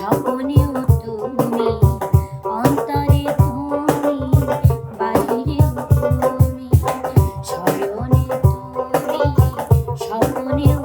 স্বপনেও তুমি অন্তরে তুমি বাহিরেও তুমি স্মরণে তুমি স্বপনেও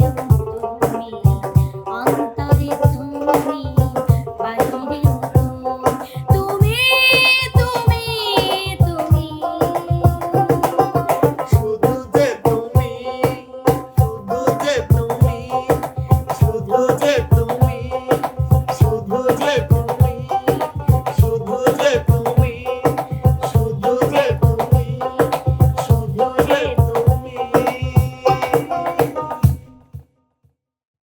you.